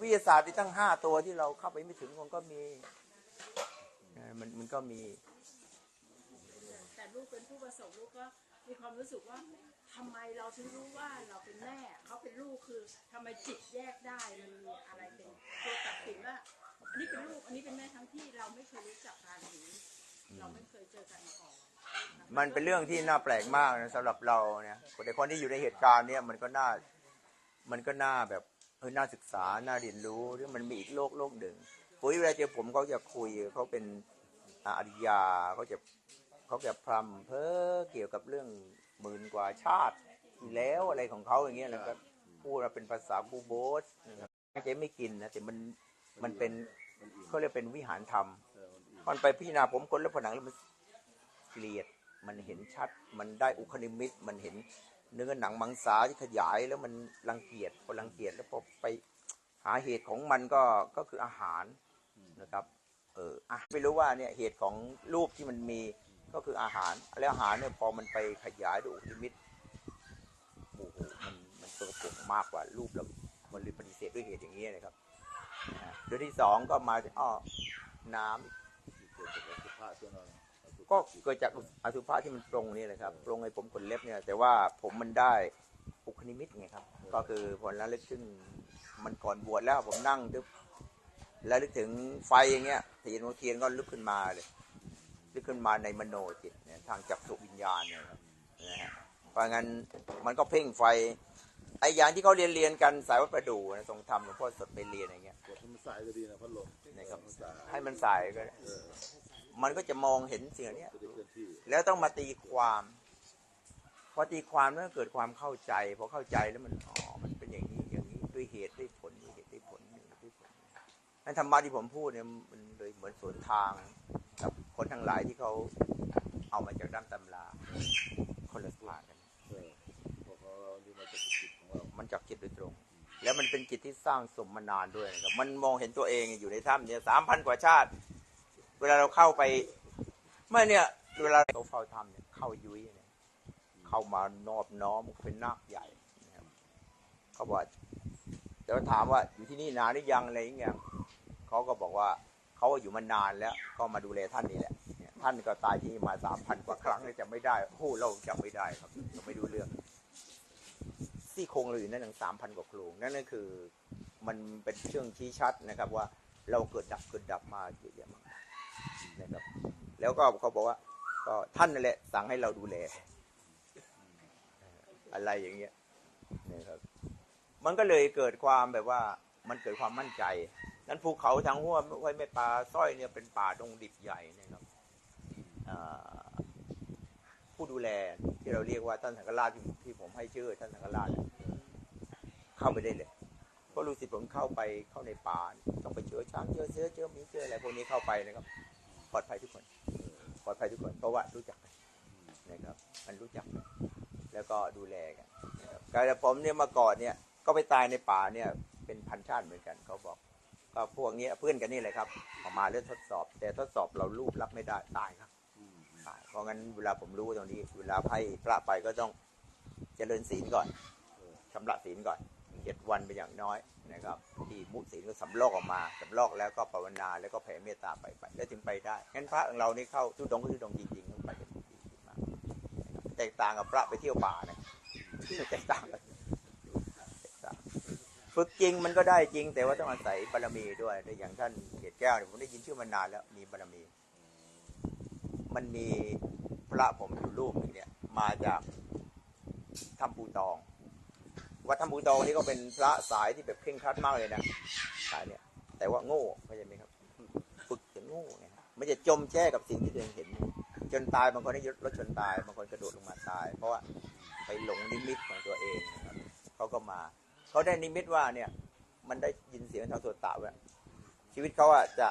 วิทยาศาสตร์ที่ตั้งห้าตัวที่เราเข้าไปไม่ถึงมันก็มีเอ่อมันมันก็มี แต่ลูกเป็นผู้ประสบลูกก็มีความรู้สึกว่าทำไมเราถึงรู้ว่าเราเป็นแม่เขาเป็นลูกคือทำไมจิตแยกได้มันมีอะไรเป็นตัวตัดสินว่าอันนี้เป็นลูกอันนี้เป็นแม่ทั้งที่เราไม่เคยรู้จักกันหรือเราไม่เคยเจอกันมาก่อนมันเป็นเรื่องที่น่าแปลกมากนะสำหรับเราเนี่ยแต่คนที่อยู่ในเหตุการณ์เนี่ยมันก็น่ามันก็น่าแบบ เออน่าศึกษาน่าเรียนรู้หรือมันมีอีกโลกโลกหนึ่งปุ๋ยเวลาเจอผมเขาจะคุยเขาเป็นอริยาเขาจะเขาจะพรำเพ้อเกี่ยวกับเรื่องหมื่นกว่าชาติที่แล้วอะไรของเขาอย่างเงี้ยแล้วก็พูดมาเป็นภาษาบูโบสนะครับเจ๊ไม่กินนะแต่มันมันเป็นเขาเรียกเป็นวิหารธรรมมันไปพิจารณาผมคนแล้วผนังแล้วมันเกลียดมันเห็นชัด มันได้อุคนิมิตมันเห็น เนื้อหนังมังสาที่ขยายแล้วมันรังเกียจพอรังเกียจแล้วพอไปหาเหตุของมันก็ก็คืออาหารนะครับ เอออะไม่รู้ว่าเนี่ยเหตุของรูปที่มันมีก็คืออาหาร แล้วอาหารเนี่ยพอมันไปขยายด้วยอุลิมิตโอ้โหมันมันตัวปกมากกว่ารูปแล้วมันเลยปฏิเสธด้วยเหตุอย่างนี้นะครับอ่าโดยที่สองก็มาอ้อน้ำ กิดจากสุภาพตัวนั้นก็เกิดจากอสุภะที่มันตรงนี่แหละครับตรงไอ้ผมขนเล็บเนี่ย แต่ว่าผมมันได้อุคนิมิตไงครับ ก็คือผลระลึกขึ้นมันก่อนบวชแล้วผมนั่งดึกแล้วลึกถึงไฟอย่างเงี้ยเทียนเทียนก็ลุกขึ้นมาเลยลุกขึ้นมาในมโนจิตเนี่ยทางจักสุวิญญาณเนี่ยครับนะฮะเพราะงั้นมันก็เพ่งไฟไอ้อย่างที่เขาเรียนเรียนกันสายวัดประดู่นะทรงธรรมหลวงพ่อสดไปเรียนอย่างเงี้ยกดให้มันสายก็ดีนะพัดลมนะครับมันสายให้มันสายก็ได้เออ มันก็จะมองเห็นสิ่งนี้แล้วต้องมาตีความพอตีความแล้วเกิดความเข้าใจพอเข้าใจแล้วมันอ๋อมันเป็นอย่างนี้อย่างนี้ด้วยเหตุด้วยผลด้วยเหตุด้วยผลด้วยเหตุด้วยผลนั่นธรรมะที่ผมพูดเนี่ยมันเลยเหมือนสวนทางกับคนทั้งหลายที่เขาเอามาจากด้านตำราคนละทางกันเออพอเรามีจิตมันจากจิตโดยตรง แล้วมันเป็นจิตที่สร้างสมมานานด้วยครับมันมองเห็นตัวเองอยู่ในถ้ำเนี่ยสามพันกว่าชาติ เวลาเราเข้าไปเมื่อเนี่ย เวลาเราเฝ้าถ้ำเนี่ยเข้ายุ้ยเนี่ยเข้ามานอบน้อมเป็นนาคใหญ่นะครับเขาบอกแต่ว่าถามว่าอยู่ที่นี่นานหรือยังอะไรอย่างเงี้ยเขาก็บอกว่าเขาก็อยู่มานานแล้ว ก็มาดูแลท่านนี่แหละท่านก็ตายที่มาสามพันกว่าครั้งเลยจำไม่ได้โอ้เราจำไม่ได้ครับเราไม่รู้เรื่องซี่โครงเราอยู่นั่นถึงสามพันกว่าโครงนั่นก็คือ มันเป็นเชื่องชี้ชัดนะครับ ว่าเราเกิดดับเกิดดับมาเยอะแยะมาก นะครับ แล้วก็เขาบอกว่า ก็ท่านนั่นแหละ สั่งให้เราดูแล อะไรอย่างเงี้ยนะครับ มันก็เลยเกิดความแบบว่า มันเกิดความมั่นใจ นั้นภูเขาทางหัวห้วยแม่ปลาสร้อยเนี่ยเป็นป่าดงดิบใหญ่นะครับผู้ดูแลที่เราเรียกว่าท่านสังฆราชที่ที่ผมให้ชื่อท่านสังฆราชเนี่ยเข้าไปได้เลยเพราะรู้สิผมเข้าไปเข้าในป่าต้องไปเจอช้างเจอเสือเจอหมีเจออะไรพวกนี้เข้าไปนะครับ ปลอดภัยทุกคน ปลอดภัยทุกคน เพราะว่ารู้จักกันนะครับ มันรู้จักกันแล้วก็ดูแลกันนะครับการผมเนี่ยมาก่อนเนี่ย ก็ไปตายในป่าเนี่ย เป็นพันชาติเหมือนกันเขาบอก ก็พวกนี้เพื่อนกันนี่แหละครับออกมาเรื่องทดสอบ แต่ทดสอบเรารูปรับไม่ได้ตายครับตายเพราะงั้นเวลาผมรู้ตรงนี้ เวลาให้พระไปก็ต้องเจริญศีลก่อนชำระศีลก่อน เจ็ดวันเป็นอย่างน้อยนะครับที่มุศีก็สำลอกออกมาสำลอกแล้วก็ภาวนาแล้วก็แผ่เมตตาไปไปแล้วถึงไปได้งั้นพระของเรานี่เข้าทุดงก็ทุดงจริงๆต้องไปกันดีมากแตกต่างกับพระไปเที่ยวป่านะแตกต่างกันฝึกจริงมันก็ได้จริง แต่ว่าต้องอาศัยบารมีด้วยแต่อย่างท่านเกศแก้วเนี่ยผมได้ยินชื่อมานานแล้วมีบารมี มันมีพระผมอยู่รูปหนึ่งเนี่ย มาจากถ้ำปูตอง วัดถ้ำปูตองนี่ก็เป็นพระสายที่แบบเคร่งครัดมากเลยนะสายเนี่ยแต่ว่าโง่เข้าใจไหมครับ ฝึกจะโง่เนี่ยมันจะจมแช่กับสิ่งที่ตัวเองเห็น จนตายบางคนได้รถชนตายบางคนกระโดดลงมาตาย เพราะว่าไปหลงนิมิตของตัวเองเขาก็มาเขาได้นิมิตว่าเนี่ย มันได้ยินเสียงทางสวดตะว่าชีวิตเขาอะจะ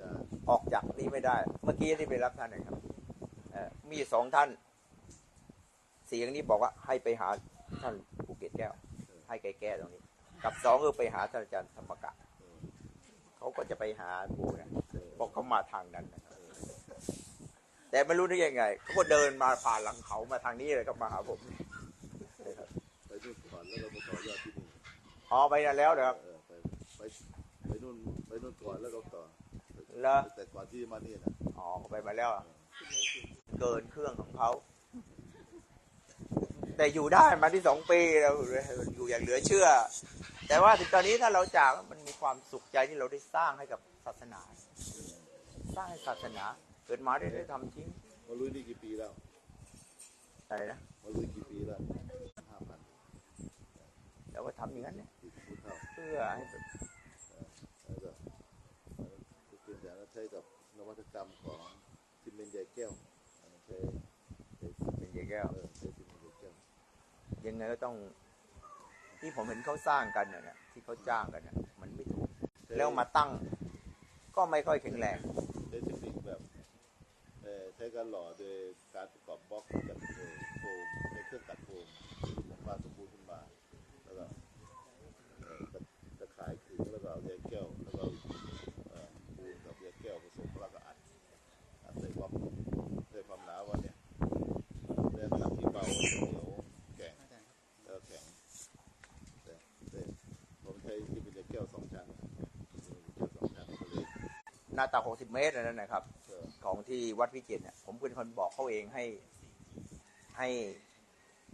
จะออกจากนี้ไม่ได้ เมื่อกี้ที่ไปรับท่านนะครับมีสองท่าน เสียงนี้บอกว่าให้ไปหาท่าน เก็ตแก้ว ให้แกแก้ตรงนี้ กับสองคือไปหาท่านอาจารย์ธรรมกะเขาก็จะไปหาผู้นะบอกเขามาทางนั้นนะครับแต่ไม่รู้ได้ยังไงเขาก็เดินมาผ่านหลังเขามาทางนี้เลยก็มาหาผมนะครับไปที่ก่อนแล้วเรามาต่อยอดที่นี่อ๋อไปนั่นแล้วเหรอครับเออไปไปก่อนแล้วก็ต่อแล้วแต่ก่อนที่มานี่นะอ๋อเขาไปมาแล้วอะเกินเครื่องของเขา แต่อยู่ได้มาที่สองปีเราอยู่อย่างเหลือเชื่อ แต่ว่าถึงตอนนี้ถ้าเราจากมันมีความสุขใจที่เราได้สร้างให้กับศาสนา สร้างให้ศาสนา เกิดมาได้ได้ทำจริงมาลุยนี่กี่ปีแล้วอะไรนะมาลุยกี่ปีแล้วห้าพันแต่ว่าทำอย่างนั้นเนี่ยกี่พูดเท่าเพื่อให้แบบแล้วก็ทุกสิ่งอย่างนั้นใช้กับนวัตกรรมของซีเมนต์ใหญ่แก้วอันนั้นใช้ใช้เป็นใหญ่แก้ว ยังไงก็ต้อง ที่ผมเห็นเขาสร้างกันเนี่ยนะที่เขาจ้างกันเนี่ยมันไม่ถูก แล้วมาตั้ง ก็ไม่ค่อยแข็งแรงใช้เทคนิคแบบเอ่อใช้การหล่อโดยการประกอบบล็อกจากเอ่อโฟมในเครื่องตัดโฟมของปลาสมบูรณ์ขึ้นมา แล้วก็เอ่อตะตะข่ายขึงแล้วก็เอาแยกแก้ว แล้วก็เอ่อปูนกับแยกแก้วผสมแล้วก็อัดอัดใส่บล็อกด้วยความหนาว่าเนี่ยได้น้ำหนักที่เบาเหนียวแข็งแล้วก็แข็งแต่แต่ผมใช้ที่เป็นแยกแก้วสองชั้นแยกแก้วสองชั้นก็เลย หน้าตา60เมตรนั่นนะครับ ของที่วัดวิจิตรเนี่ยผมเป็นคนบอกเขาเองให้ให้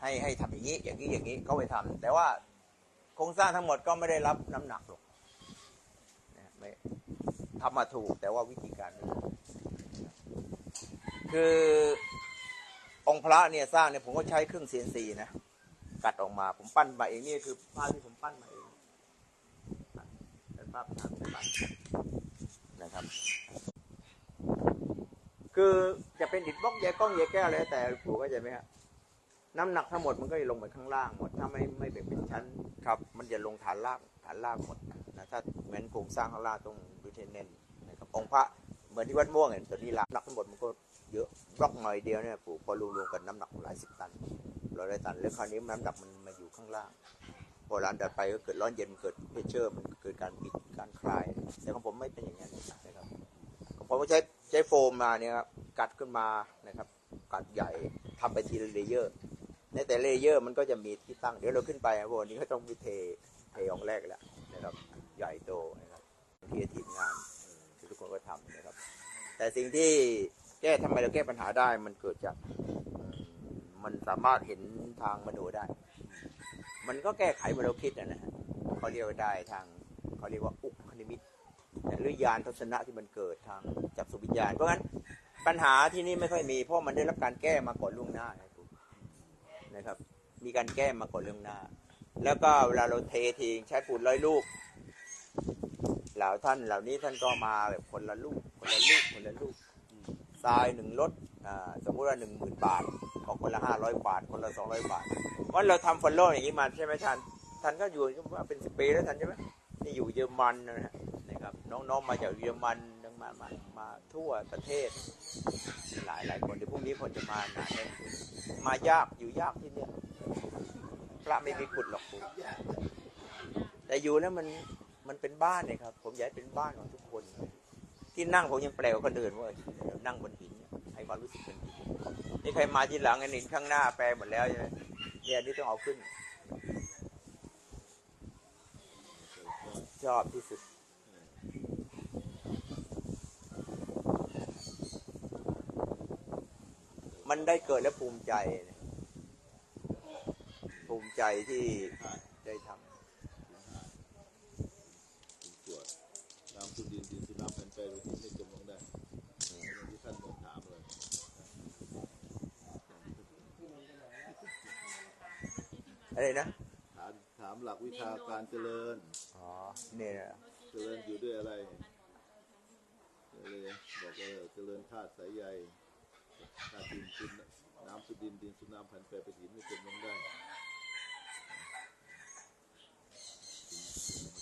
ให้ให้ทำอย่างนี้อย่างนี้อย่างนี้เขาไปทำแต่ว่าโครงสร้างทั้งหมดก็ไม่ได้รับน้ำหนักหรอกไม่ทำมาถูกแต่ว่าวิธีการคือองค์พระเนี่ยสร้างเนี่ยผมก็ใช้เครื่อง CNC นซีนะกัดออกมา ผมปั้นมาเองนี่คือภาพที่ผมปั้นมาเองเป็นภาพทางปั้นนะ ครับ คือจะเป็นอิฐบล็อกแยกกล้องแยกแก้วอะไรแต่ผูก็จะไหมฮะน้ำหนักทั้งหมดมันก็จะลงไปข้างล่างหมดถ้าไม่ไม่แบ่งเป็นชั้นครับ มันจะลงฐานล่างฐานล่างหมดนะถ้าเหมือนโครงสร้างข้างล่างต้องดูเทนเน้นนะครับองค์พระเหมือนที่วัดม่วงเห็นตัวนี้ละน้ำหนักทั้งหมดมันก็เยอะบล็อกหน่อยเดียวเนี่ยผูพอรวมๆกันน้ำหนักหลายสิบตันร้อยตันแล้วคราวนี้น้ำหนักมันมาอยู่ข้างล่างพอร้านดัดไปก็เกิดร้อนเย็นเกิดเพชเชอร์มันเกิดการบิด การคลาย แต่ของผมไม่เป็นอย่างนั้นนะครับผมก็ใช้ใช้โฟมมาเนี่ยครับกัดขึ้นมานะครับกัดใหญ่ทำไปทีละเลเยอร์ ในแต่เลเยอร์มันก็จะมีที่ตั้ง เดี๋ยวเราขึ้นไปบวันนี้ก็ต้องมีเทเทของแรกแล้วนะครับใหญ่โตนะครับที่ทีมงานทุกคนก็ทำนะครับ แต่สิ่งที่แก้ทำไมเราแก้ปัญหาได้มันเกิดจากมันสามารถเห็นทางมโนได้ มันก็แก้ไขเมื่อเราคิดนะนะฮะเขาเรียกว่าได้ทาง เขาเรียกว่าอุคนิมิตหรือยานทัศนะที่มันเกิดทางจักสุวิญญาณ เพราะงั้นปัญหาที่นี่ไม่ค่อยมี เพราะมันได้รับการแก้มาก่อนล่วงหน้านะครับนะครับ มีการแก้มาก่อนล่วงหน้า แล้วก็เวลาเราเททิ้งใช้ปูนร้อยลูกเหล่าท่านเหล่านี้ท่านก็มาแบบคนละลูก คนละลูกคนละลูกทรายหนึ่งรถอ่าสมมุติว่าหนึ่งหมื่นบาทก็คนละห้าร้อยบาท คนละสองร้อยบาทเพราะเราทำฟอลโล่อย่างนี้มาใช่ไหมท่านท่านก็อยู่ว่าเป็นสิบปีแล้วท่านใช่ไหม นี่อยู่เยอรมันนะครับ น้องๆมาจากเยอรมันทั้งมามามาทั่วประเทศ หลายหลายคนเดี๋ยวพรุ่งนี้ผมจะมาหนาแน่นมายากอยู่ยากที่เนี่ยพระไม่มีกุฎหรอกผมแต่อยู่แล้วมันมันเป็นบ้านเนี่ยครับ ผมอยากให้เป็นบ้านของทุกคน ที่นั่งผมยังแปลกว่าคนอื่นว่านั่งบนหินให้ความรู้สึกเป็นหินนี่ใครมาทีหลังไอ้หินข้างหน้าแปลหมดแล้วใช่ไหมเนี่ยนี่ต้องเอาขึ้น ชอบที่สุด มันได้เกิดและภูมิใจ ภูมิใจที่ได้ทขวดน้ำสุดินดินสุน้ำแผ่นแปรรูปไม่จมลงได้อย่างที่ท่านบอกถามเลยำอะไรนะถามถามหลักวิชาการเจริญอ๋อ เนี่ยนะเจริญอยู่ด้วยอะไรก็เลยบอกว่าเจริญธาตุสายใยธาตุดินดินน้ำสุดินดินสุน้ำแผ่นแปรเป็นหินไม่จมลงได้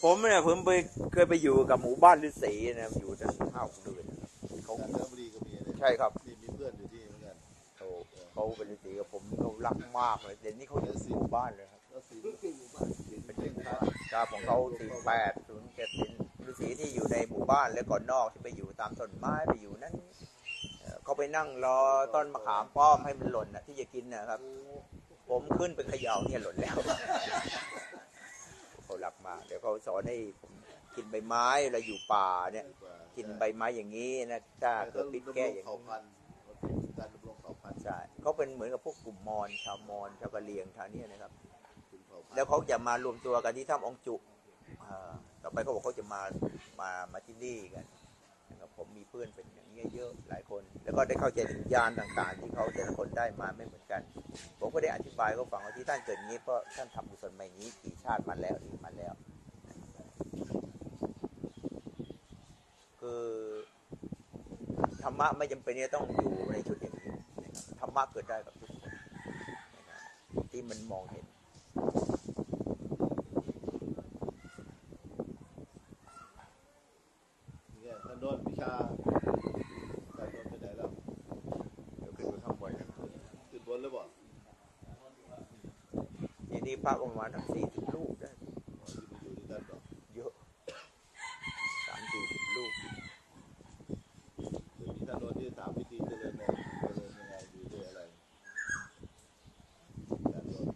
ผมเนี่ยผมไปเคยไปอยู่กับหมู่บ้านฤาษีนะอยู่ตั้งห้าหกเดือนเขากาญจนบุรีก็มีอะไรใช่ครับนี่มีเพื่อนอยู่ที่นี่เหมือนกันเขาเขาเป็นฤาษีกับผมนี่เขารักมากเลยเดี๋ยวนี้เขาอยู่หมู่บ้านเลยครับแล้วสีก็อยู่บ้านสีเป็น เป็เด็นกพระกาของเขาสี่แปดศูนย์เจ็ดสินฤาษีที่อยู่ในหมู่บ้านและก่อนนอกที่ไปอยู่ตามต้นไม้ไปอยู่นั้นเอ่อเขาไปนั่งรอต้นมะขามป้อมให้มันหล่นนะที่จะกินนะครับ ผมขึ้นไปเขย่าเนี่ยหล่นแล้วเขารักมากเดี๋ยวเขาสอนให้ผมกินใบไม้เราอยู่ป่าเนี่ยดีกว่ากินใบไม้อย่างนี้นะถ้าแต่เกิดพิษแก้อย่างเผ่านี้พันธุ์มันเป็นการดำรงเผ่าพันธุ์ใช่เขาเป็นเหมือนกับพวกกลุ่มมอญชาวมอญชาวกะเหรี่ยงทางนี้นะครับ แล้วเขาจะมารวมตัวกันที่ถ้ำองจุต่อไปเขาบอกเขาจะมามามาที่นี่กันนะครับผมมีเพื่อนเป็นอย่างนี้เยอะหลายคน แล้วก็ได้เข้าใจถึงยานต่างๆ ที่เขาแต่ละคนได้มาไม่เหมือนกัน ผมก็ได้อธิบายเขาฟังว่าที่ท่านเกิดอย่างนี้เพราะท่านทำกุศลมาอย่างนี้กี่ชาติมาแล้วมาแล้ว คือธรรมะไม่จำเป็นจะต้องอยู่ในชุดอย่างนี้ธรรมะเกิดได้กับทุกคนที่มันมองเห็น เนี่ยท่านโดนวิชาท่านโดนไปไหนแล้ว เดี๋ยวขึ้นไปข้างบนนะครับ ขึ้นบนแล้วบอก ทีนี้ พระประมาณทั้งสี่สิบลูกได้เยอะสามสี่สิบลูกเดี๋ยวนี้ท่านโดนที่ถามวิธีเจริญเนี่ยเจริญยังไงอยู่ด้วยอะไรท่านโดน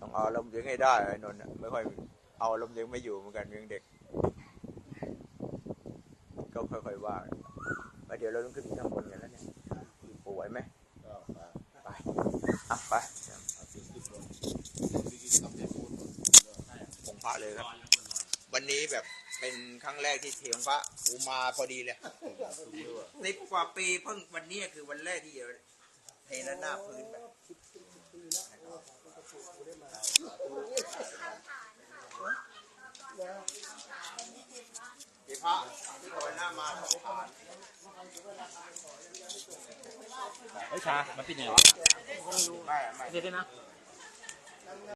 ต้องเอาลมเลี้ยงให้ได้ไอ้นนท์ไม่ค่อยเอาลมเลี้ยงไม่อยู่เหมือนกันเลี้ยงเด็ก ก็ค่อยๆว่าไปเดี๋ยวเราต้องขึ้นข้างบนกันแล้วเนี่ยปไหวไหมไปอะไป ผงพระเลยครับ วันนี้แบบเป็นครั้งแรกที่เทียงพระอูมาพอดีเลยในกว่าปีเพิ่งวันนี้คือวันแรกที่จะเทหน้าพื้นแบบที่พระที่โรยหน้ามาสองผ่านเฮ้ยชา มันปิดยังไงวะไม่ไม่เดี๋ยวนะเ